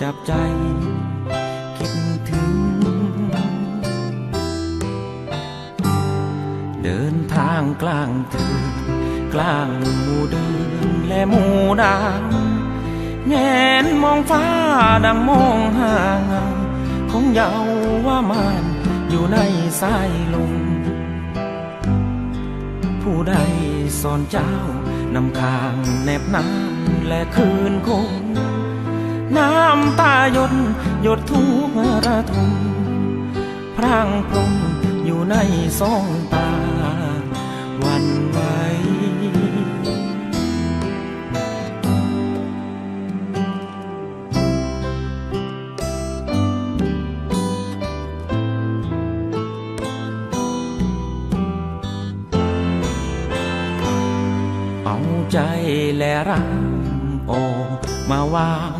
จับใจ คิดถึง เดินทางกลางเถืนกลางหมู่เดือนและหมู่ดาวแงนมองฟ้าดังมองหาเงาของเยาว่ามานอยู่ในสายลมผู้ใดสอนเจ้านำคางแนบน้ำและคืนคงน้ำ้ำตาหยดหยดทุกระทมพร่างพรมอยู่ในสองตาวันไหวเอาใจและรักออมาวาง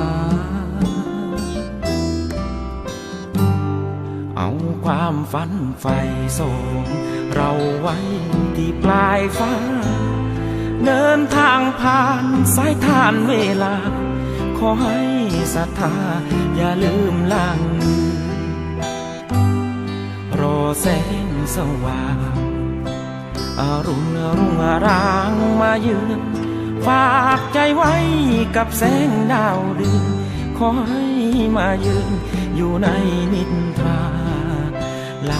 ความฝันไฟส่งเราไว้ที่ปลายฟ้า เดินทางผ่านสายทานเวลา ขอให้ศรัทธาอย่าลืมล่างรอแสงสว่างอรุณรุ่งรางมาเยือนฝากใจไว้กับแสงดาวเดือนขอให้มายืนอยู่ในนิทรา หลั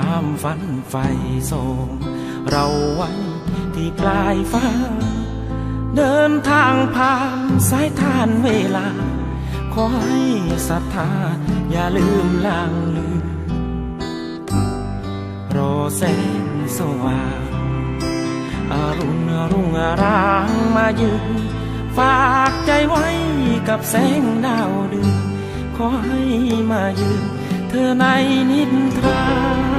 ความฝันไฟส่งเราไว้ที่ปลายฟ้า เดินทางผ่านสายทานเวลา ขอให้ศรัทธาอย่าลืมล่างลืมรอแสงสว่างอารุณรุ่งอรางมายืนฝากใจไว้กับแสงดาวเดือนขอให้มายืนเธอในนิทรา